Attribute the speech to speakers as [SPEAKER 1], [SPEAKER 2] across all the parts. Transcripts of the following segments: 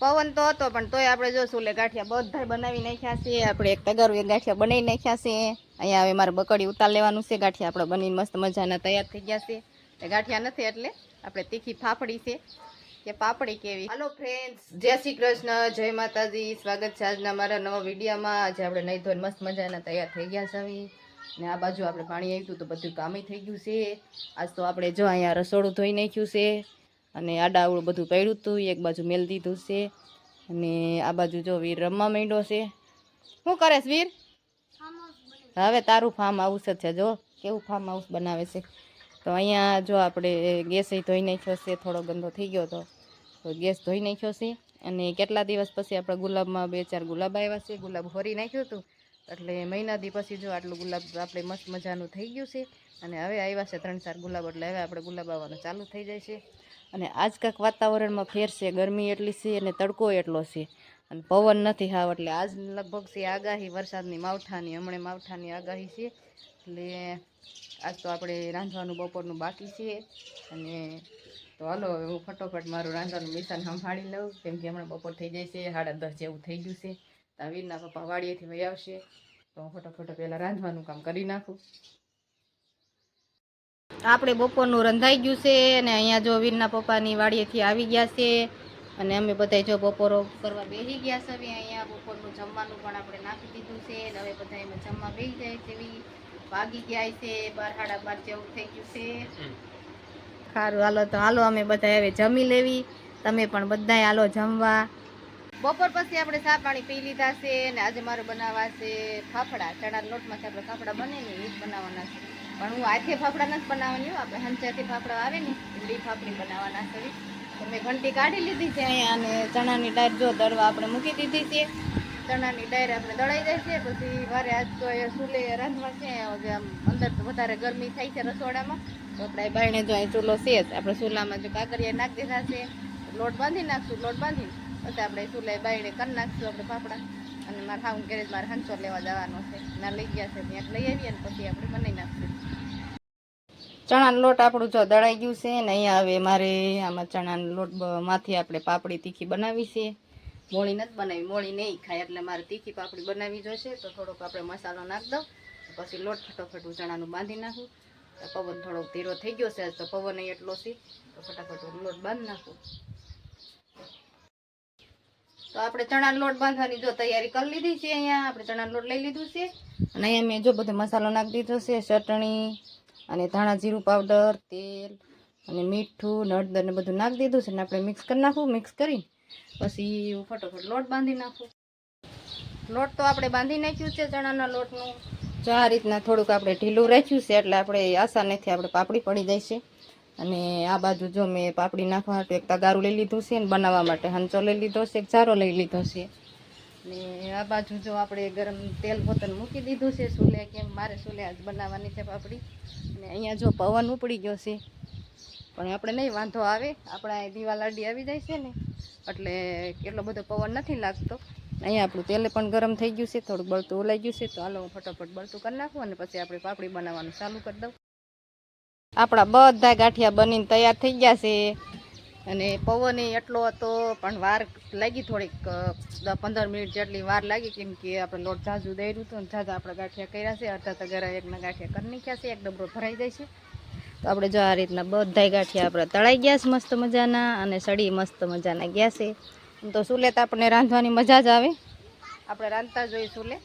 [SPEAKER 1] પવન તો હતો, પણ તોય આપણે જો સુલે ગાંઠિયા બધા બનાવી નાખ્યા છે. આપણે એક તગારું એક ગાંઠિયા બનાવી નાખ્યા છે. અહીંયા હવે મારે બકડી ઉતાર લેવાનું છે. ગાંઠિયા આપણે બનીને મસ્ત મજાના તૈયાર થઈ ગયા છે. એ ગાંઠિયા નથી એટલે આપણે તીખી ફાફડી છે. કે પાપડી કેવી? હાલો ફ્રેન્ડ્સ જય શ્રી કૃષ્ણ, જય માતાજી. સ્વાગત છે આજના મારા નવા વિડીયોમાં. આજે આપણે નહીં ધોઈને મસ્ત મજાના તૈયાર થઈ ગયા છે. ને આ બાજુ આપણે પાણી આવ્યું તો બધું કામે થઈ ગયું છે. આજ તો આપણે જો અહીંયા રસોડું ધોઈ નાખ્યું છે. અને આડાવડું બધું પડ્યું હતું એક બાજુ મેલ દીધું છે અને આ બાજુ જો વીર રમવા માંડ્યો છે. શું કરેશ વીર? હવે તારું ફાર્મ હાઉસ જ છે જો, કેવું ફાર્મ હાઉસ બનાવે છે? તો અહીંયા જો આપણે ગેસ ધોઈ નાખ્યો છે, થોડો ગંદો થઈ ગયો હતો તો ગેસ ધોઈ નાખ્યો છે અને કેટલા દિવસ પછી આપણે ગુલાબમાં બે ચાર ગુલાબ આવ્યા છે, ગુલાબ હોરી નાખ્યું હતું. એટલે મહિના દી પછી જો આટલું ગુલાબ આપણે મસ્ત મજાનું થઈ ગયું છે અને હવે આવ્યા છે ત્રણ ચાર ગુલાબ, એટલે હવે આપણે ગુલાબ આવવાનું ચાલુ થઈ જાય છે. અને આજ કાંક વાતાવરણમાં ફેર છે, ગરમી એટલી છે અને તડકો એટલો છે. અને પવન નથી હાવ, એટલે આજ લગભગ છે આગાહી વરસાદની માવઠાની, હમણાં માવઠાની આગાહી છે. એટલે આજ તો આપણે રાંધવાનું બપોરનું બાકી છે. અને તો હાલો, હવે હું ફટોફટ મારું રાંધવાનું મિશન સંભાળી લઉં, કેમ કે હમણાં બપોર થઈ જાય છે, સાડા દસ જેવું થઈ ગયું છે. આ વીરના પપ્પા વાડીએથી વહી આવશે. તો હું ફટોફટ પહેલાં રાંધવાનું કામ કરી નાખું. આપણે બપોરનું રંધાઈ ગયું છે અને અહીંયા જો વીરના પપ્પાની વાડીએથી આવી ગયા છે અને અમે બધા જો બપોરો કરવા બેસી ગયા છે હવે અહીંયા બપોરનું જમવાનું પણ આપણે નાખી દીધું છે અને હવે બધા એમાં જમવા બેસી જાય છે એવી વાગી ગયા છે બાર સાડા બાર જેવું થઈ ગયું છે. સારું હાલો તો હાલો અમે બધા હવે જમી લેવી. તમે પણ બધાય હાલો જમવા. બપોર પછી આપણે ચા પાણી પી લીધા છે અને આજે મારે બનાવવા છે ફાફડા. ચણા લોટમાંથી આપણે ફાફડા બને ને એ જ બનાવવાના છે. પણ હું હાથે ફાફડા નથી બનાવવાની. આપણે હંચાથી ફાફડા આવે ને એ ફાફડી બનાવવાના છે તો મેં ઘંટી કાઢી લીધી છે અહીંયા અને ચણાની ડાયર જો દળવા આપણે મૂકી દીધી છે. ચણાની ડાયર આપણે દળાઈ જાય છે, પછી વારે આજ તો એ ચૂલે રાંધવા છે, હવે આમ અંદર તો વધારે ગરમી થાય છે રસોડામાં. તો આપણે બાયણે જો અહીં ચૂલો છે જ, આપણે ચૂલામાં જો કાકરિયા નાખી દીધા છે. લોટ બાંધી નાખશું, લોટ બાંધી પછી આપણે ચૂલે બાઈને કરી નાખશું આપણે પાપડા. અને મારે હાઉન ગેરેજ મારે હાંચો લેવા જવાનો છે. ના લઈ ગયા છે, ત્યાં લઈ આવીએ ને પછી આપણે બનાવી નાખશું. ચણાનો લોટ આપણું જો દળાઈ ગયું છે ને અહીંયા હવે મારે આમાં ચણાનો લોટમાંથી આપણે પાપડી તીખી બનાવી છે. મોળી નથી બનાવી, મોળી નહીં ખાય એટલે મારે તીખી પાપડી બનાવવી જોઈશે. તો થોડોક આપણે મસાલો નાખી દઉં પછી લોટ ફટોફટ હું ચણાનું બાંધી નાખું. તો પવન થોડોક ધીરો થઈ ગયો છે, તો પવન એટલો છે, તો ફટાફટ લોટ બાંધી નાખું. તો આપણે ચણાનો લોટ બાંધવાની જો તૈયારી કરી લીધી છે અહીંયા. આપણે ચણાનો લોટ લઈ લીધું છે. અને અહીંયા મેં જો બધો મસાલો નાખી દીધો છે. ચટણી અને ધાણા જીરું પાવડર, તેલ અને મીઠું હળદર ને બધું નાખી દીધું છે. ને આપણે મિક્સ કરી નાખવું મિક્સ કરી પછી ફટોફટ લોટ બાંધી નાખું. લોટ તો આપણે બાંધી નાખ્યું છે ચણાના લોટનું. જો આ રીતના થોડુંક આપણે ઢીલું રાખ્યું છે એટલે આપણે આશા નથી આપણે પાપડી પડી જાય છે. અને આ બાજુ જો મેં પાપડી નાખવા માટે એક તગારું લઈ લીધું છે ને બનાવવા માટે હંચો લઈ લીધો છે, એક ચારો લઈ લીધો છે. ને આ બાજુ જો આપણે ગરમ તેલ પોતન મૂકી દીધું છે, સૂલે કેમ મારે સૂલે આજ બનાવવાની છે પાપડી. અને અહીંયા જો પવન ઉપડી ગયો છે, પણ આપણે નહીં વાંધો આવે. આપણા અહીં દીવા લાડી આવી જાય છે ને, એટલે એટલો બધો પવન નથી લાગતો. અહીંયા આપણું તેલ પણ ગરમ થઈ ગયું છે, થોડુંક બળતું ઓલાઈ ગયું છે, તો હાલો હું ફટાફટ બળતું કરી નાખું અને પછી આપણે પાપડી બનાવવાનું ચાલુ કરી દઉં. આપણા બધા ગાંઠિયા બનીને તૈયાર થઈ ગયા છે. અને પવન એટલો હતો, પણ વાર લાગી થોડીક પંદર મિનિટ જેટલી વાર લાગી, કેમ કે આપણે લોટ ઝાઝું દઈ હતું ને ઝાઝા આપણે ગાંઠિયા કર્યા છે. અડધા તગારા એકના ગાંઠિયા કરી નાખ્યા છે, એક ડબરો ભરાઈ જાય છે. તો આપણે જો આ રીતના બધાય ગાંઠિયા આપણે તળાઈ ગયા છે મસ્ત મજાના, અને સડી મસ્ત મજાના ગયા છે. તો ચૂલે તો આપણને રાંધવાની મજા જ આવે. આપણે રાંધતા જોઈએ ચૂલે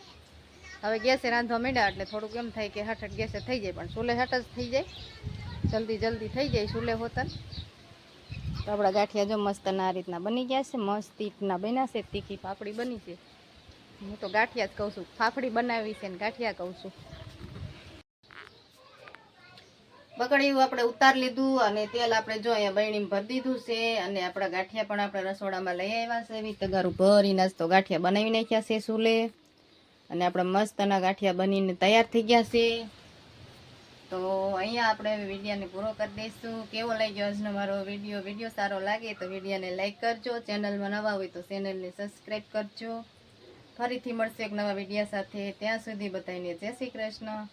[SPEAKER 1] હવે ગેસે રાંધવા માંડ્યા એટલે થોડુંક એમ થાય કે હઠ ગેસે થઈ જાય, પણ ચૂલે હઠ જ થઈ જાય. જલ્દી જલ્દી થઈ જાય ચૂલે હોતન તો આપણા ગાંઠિયા જો મસ્ત આ રીતના બની ગયા છે, મસ્ત તીટના બન્યા છે, તીખી પાપડી બની છે. હું તો ગાંઠિયા જ કહું છું, ફાફડી બનાવી છે ને ગાંઠિયા કહું છું. બગડ્યું આપણે ઉતાર લીધું અને તેલ આપણે જો અહીંયા બહેણીમાં ભરી દીધું છે અને આપણા ગાંઠિયા પણ આપણે રસોડામાં લઈ આવ્યા છે. એવી તગારું ભરીને જ તો ગાંઠિયા બનાવી નાખ્યા છે ચૂલે અને આપણા મસ્તના ગાંઠિયા બનીને તૈયાર થઈ ગયા છે. તો અહીંયા આપણે વિડીયોને પૂરો કરી દઈશું. કેવો લાગ્યો આજનો મારો વીડિયો? વીડિયો સારો લાગે તો વિડીયોને લાઈક કરજો. ચેનલમાં નવા હોય તો ચેનલને સબસ્ક્રાઈબ કરજો. ફરીથી મળશે એક નવા વીડિયો સાથે. ત્યાં સુધી બધાને જય શ્રી કૃષ્ણ.